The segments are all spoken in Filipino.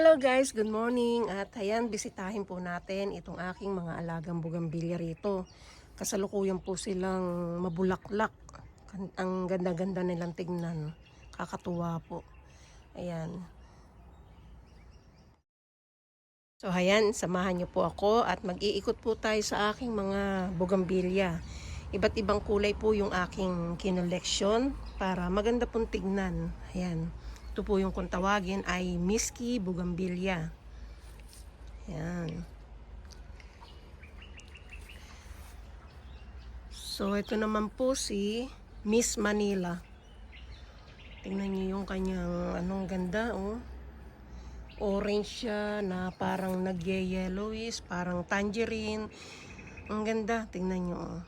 Hello guys, good morning. At ayan, bisitahin po natin itong aking mga alagang bugambilya rito. Kasalukuyan po silang mabulaklak. Ang ganda-ganda nilang tignan. Kakatuwa po. Ayan. So ayan, samahan niyo po ako at mag-iikot po tayo sa aking mga bugambilya. Iba't ibang kulay po yung aking kinoleksyon para maganda pong tignan. Ayan. Ito po yung kung tawagin ay Miski Bugambilya. Ayan. So, ito naman po si Miss Manila. Tingnan niyo yung kanyang anong ganda, oh. Orange siya na parang nagye-yellowish, parang tangerine. Ang ganda, tingnan niyo, oh.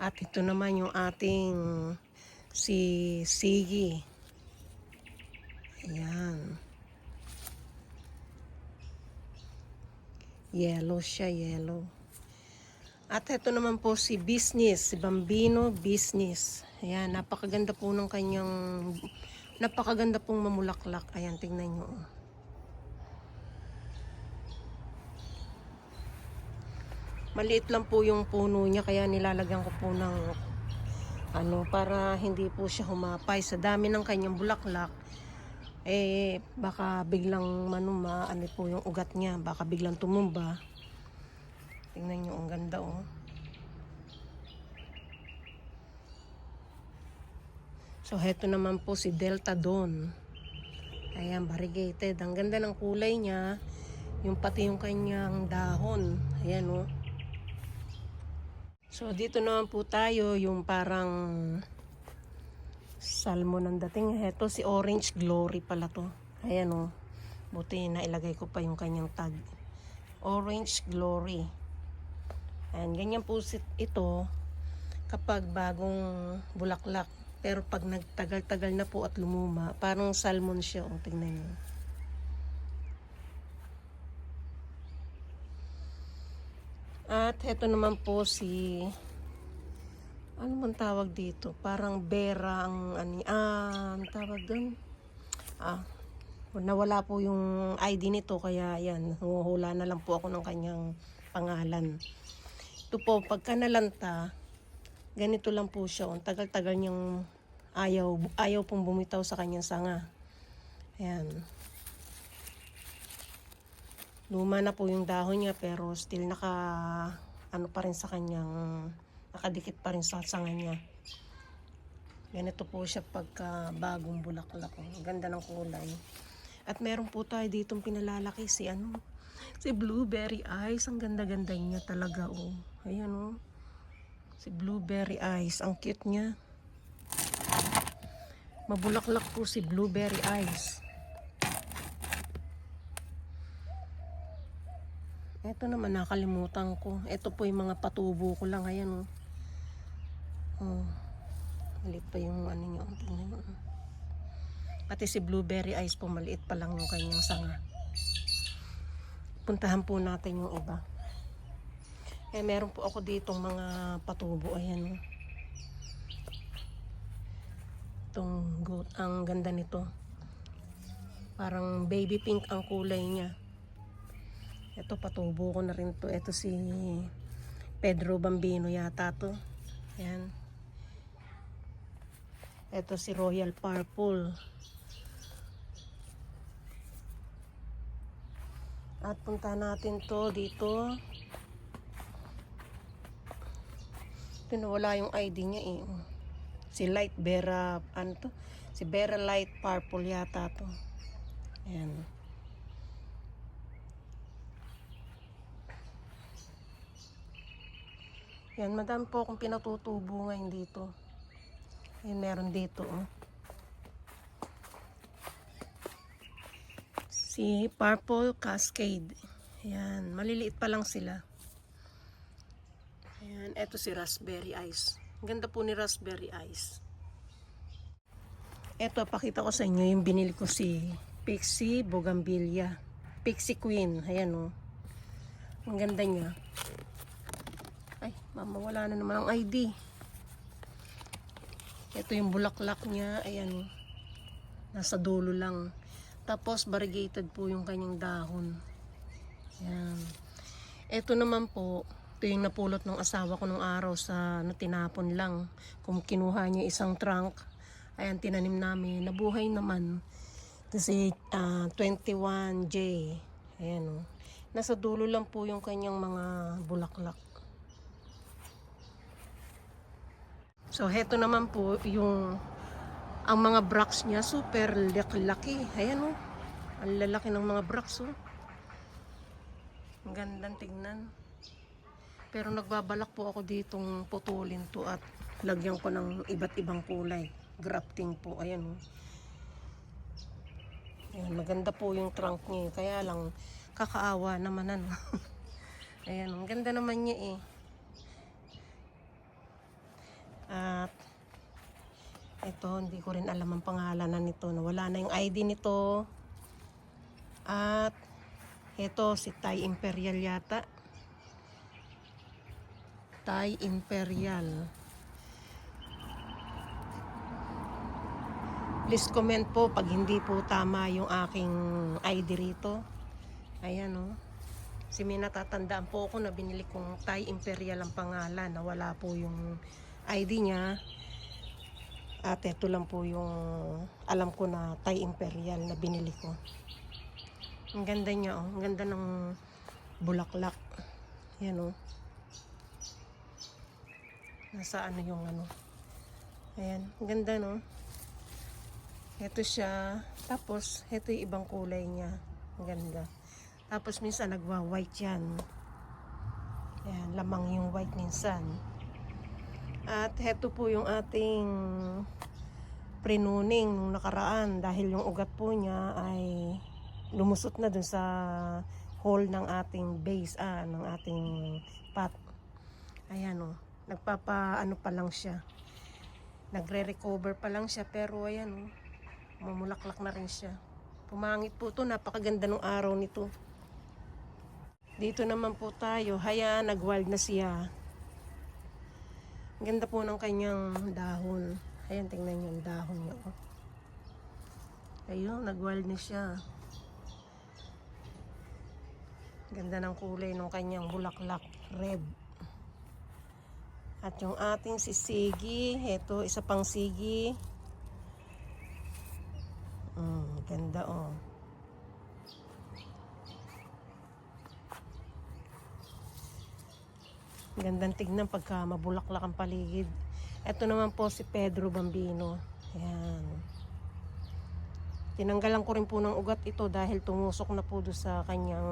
At ito naman yung ating si Sigi. Ayan. Yellow siya, yellow. At ito naman po si Business, si Bambino Business. Ayan, napakaganda po ng kanyang, napakaganda pong mamulaklak. Ayan, tingnan nyo. oh. Maliit lang po yung puno niya kaya nilalagyan ko po ng ano para hindi po siya humapay sa dami ng kanyang bulaklak. Eh baka biglang manuma ano po yung ugat niya, baka biglang tumumba. Tingnan niyo ang ganda oh. So heto naman po si Delta Dawn. Ayan, variegated. Ang ganda ng kulay niya. Yung pati yung kanyang dahon. Ayan oh. So, dito naman po tayo, yung parang salmon ang dating. Ito si Orange Glory pala to. Ayan o. Buti na ilagay ko pa yung kanyang tag. Orange Glory. Ayan, ganyan po ito kapag bagong bulaklak. Pero pag nagtagal-tagal na po at lumuma, parang salmon siya. O, tingnan nyo. At heto naman po si ano man tawag dito? Parang Bera ang ani ah, ang tawag doon. Ah, nawala po yung ID nito kaya yan, huhula na lang po ako ng kanyang pangalan. Ito po, pagka nalanta, ganito lang po siya. Ang tagal-tagal niyang ayaw, ayaw pong bumitaw sa kanyang sanga. Ayan. Luma na po yung dahon niya pero still naka ano pa rin sa kanyang nakadikit pa rin sa sanga niya. Ganito po siya pagka bagong bulaklak. Ang ganda ng kulay. At meron po tayo ditong pinalalaki si ano, si Blueberry Eyes. Ang ganda-ganda niya talaga oh. Ayan oh. Si Blueberry Eyes. Ang cute niya. Mabulaklak po si Blueberry Eyes. Ito naman nakalimutan ko. Ito po yung mga patubo ko lang. Ayan oh. Oh. Maliit pa yung ano niya. oh. Tingnan niyo. oh. Pati si blueberry ice po maliit pa lang yung kanyang sanga. Puntahan po natin yung iba. Eh meron po ako ditong mga patubo. Ayan oh. Itong goat. Ang ganda nito. Parang baby pink ang kulay niya. Ito patubo ko na rin to. Ito si Pedro Bambino yata to. Ayan. Ito si Royal Purple. At punta natin to dito. Pinawala yung ID niya eh. Si Light Vera, ano to? Si Vera Light Purple yata to. Ayan. Yan, madami po akong pinatutubo ngayon dito. Yan, meron dito, oh. Si Purple Cascade. Yan, maliliit pa lang sila. Ayan, eto si Raspberry Ice. Ganda po ni Raspberry Ice. Eto, pakita ko sa inyo yung binili ko si Pixie Bougainvillea. Pixie Queen. Ayan, oh. Ang ganda niya. Ay, mama, wala na naman ang ID. Ito yung bulaklak niya. Ayan. oh. Nasa dulo lang. Tapos variegated po yung kanyang dahon. Ayan. Ito naman po, ito yung napulot ng asawa ko nung araw sa natinapon lang. Kung kinuha niya isang trunk, ayan, tinanim namin. Nabuhay naman. Kasi ah, 21J. Ayan o. Nasa dulo lang po yung kanyang mga bulaklak. So, heto naman po yung ang mga bracts niya super laki-laki. Ayan o. Ang lalaki ng mga bracts o. Ang gandang tignan. Pero nagbabalak po ako ditong putulin to at lagyan ko ng iba't ibang kulay. Grafting po. Ayan o. Ayan, maganda po yung trunk niya. eh. Kaya lang, kakaawa naman ano. Ayan, ang ganda naman niya eh. At ito, hindi ko rin alam ang pangalanan nito. Nawala na yung ID nito. At ito, si Thai Imperial yata. Thai Imperial. Please comment po pag hindi po tama yung aking ID rito. Ayan o. Oh. Si may natatandaan po ako na binili kong Thai Imperial ang pangalan. Nawala po yung ID niya. At ito lang po yung alam ko na Thai Imperial na binili ko. Ang ganda niya oh. Ang ganda ng bulaklak. Yan oh. Nasa ano yung ano. Ayan. Ang ganda no. Ito siya. Tapos, ito yung ibang kulay niya. Ang ganda. Tapos, minsan nagwa-white yan. Ayan, lamang yung white minsan. At ito po yung ating prinuning nung nakaraan dahil yung ugat po niya ay lumusot na dun sa hole ng ating base, ah, ng ating pot. Ayan o, nagpapa ano pa lang siya. Nagre-recover pa lang siya pero ayan o, mamulaklak na rin siya. Pumangit po to, napakaganda ng araw nito. Dito naman po tayo, haya, nagwild na siya. Ganda po ng kanyang dahon. Ayan, tingnan yung dahon niya. Ayun, nagwild na siya. Ganda ng kulay ng kanyang bulaklak, red. At yung ating sisigi, ito, isa pang sigi. Mm, ganda oh. Gandang tignan pagka mabulaklak ang paligid. Ito naman po si Pedro Bambino. Ayan. Tinanggalan ko rin po ng ugat ito dahil tumusok na po doon sa kanyang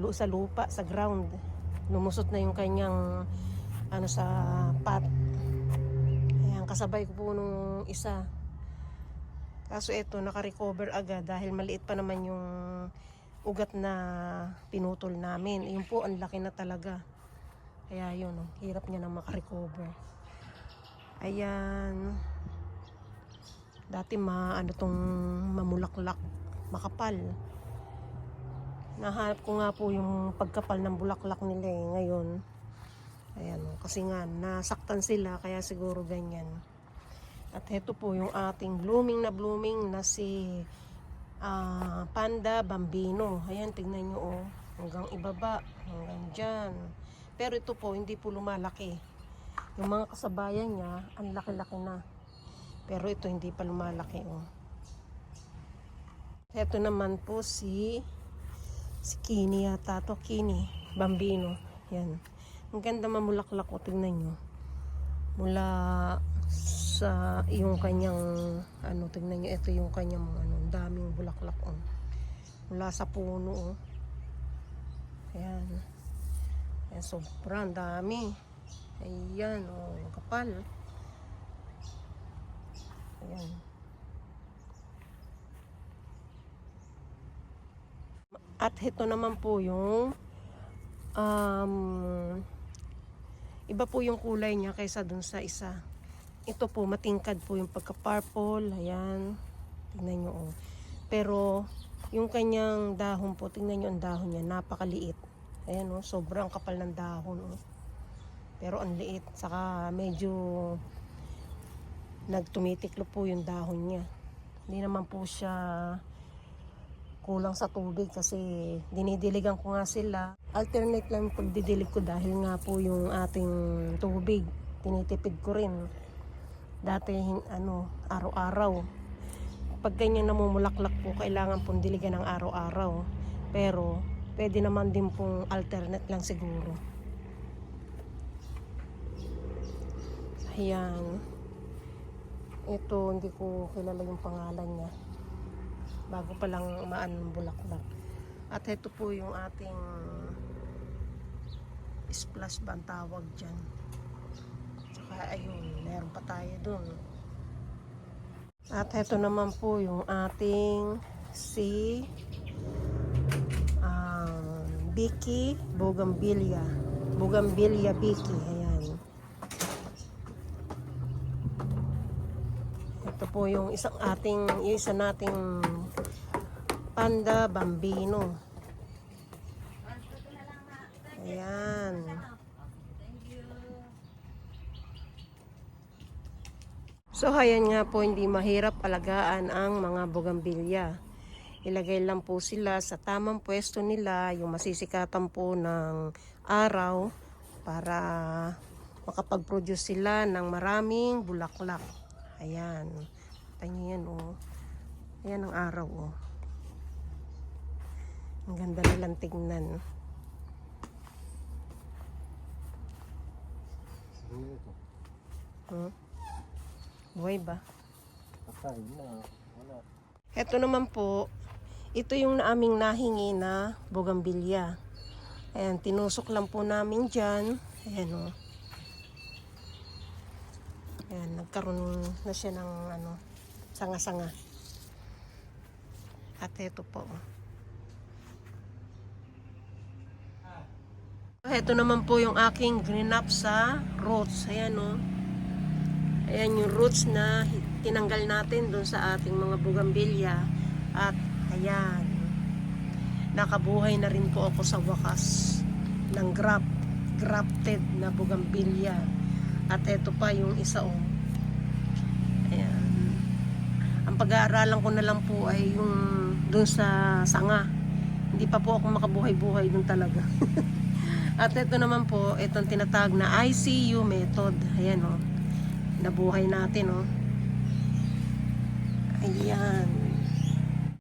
lu- sa lupa, sa ground. Lumusot na yung kanyang ano sa pot. Ayan, kasabay ko po nung isa. Kaso ito, naka-recover agad dahil maliit pa naman yung ugat na pinutol namin. Yun po, ang laki na talaga. Kaya yun, oh, hirap niya na makarecover. Ayan. Dati ma, ano tong mamulaklak, makapal. Nahanap ko nga po yung pagkapal ng bulaklak nila eh, ngayon. Ayan, oh, kasi nga, nasaktan sila, kaya siguro ganyan. At ito po yung ating blooming na blooming na si ah, Panda Bambino. Ayan, tignan nyo oh. Hanggang ibaba. Hanggang dyan. Pero ito po, hindi po lumalaki. Yung mga kasabayan niya, ang laki-laki na. Pero ito hindi pa lumalaki oh. Ito naman po si si Kini yata to. Kini Bambino. Yan. Ang ganda mamulaklak ko. Tignan nyo. Mula sa yung kanyang ano tingnan niyo ito yung kanyang ano daming bulaklak oh. mula sa puno oh. ayan ayan sobrang dami ayan oh ang kapal ayan at ito naman po yung um, iba po yung kulay niya kaysa dun sa isa ito po, matingkad po yung pagka-purple. Ayan. Tingnan nyo, oh. Pero, yung kanyang dahon po, tingnan nyo ang dahon niya, napakaliit. Ayan, oh, sobrang kapal ng dahon, oh. Pero ang liit. Saka medyo nagtumitiklo po yung dahon niya. Hindi naman po siya kulang sa tubig kasi dinidiligan ko nga sila. Alternate lang pagdidilig ko dahil nga po yung ating tubig. Tinitipid ko rin. Dati ano, araw-araw. Pag ganyan namumulaklak po, kailangan pong diligan ng araw-araw. Pero pwede naman din pong alternate lang siguro. Ayan. Ito, hindi ko kilala yung pangalan niya. Bago pa lang maan bulaklak. At ito po yung ating splash ba ang tawag dyan. Tsaka ayun, meron pa tayo dun. At ito naman po yung ating si Vicky Bougainvillea. Bougainvillea Vicky. Ayan. Ito po yung isang ating, yung isa nating panda bambino. Ayan. So, ayan nga po, hindi mahirap alagaan ang mga bugambilya. Ilagay lang po sila sa tamang pwesto nila, yung masisikatan po ng araw para makapag-produce sila ng maraming bulaklak. Ayan. Tayo yan, oh. Ayan ang araw, oh. Ang ganda nilang tignan. Hmm? Buhay ba? Patay na. Wala. Ito naman po, ito yung aming nahingi na bogambilya. Ayan, tinusok lang po namin dyan. Ayan o. Ayan, nagkaroon na siya ng ano, sanga-sanga. At ito po. Ito naman po yung aking green up sa roots. Ayan o. Ayan yung roots na tinanggal natin doon sa ating mga bugambilya. At ayan, nakabuhay na rin po ako sa wakas ng graft, grafted na bugambilya. At ito pa yung isa o. Ayan. Ang pag-aaralan ko na lang po ay yung doon sa sanga. Hindi pa po ako makabuhay-buhay doon talaga. At ito naman po, itong tinatag na ICU method. Ayan o nabuhay natin, oh. Ayan.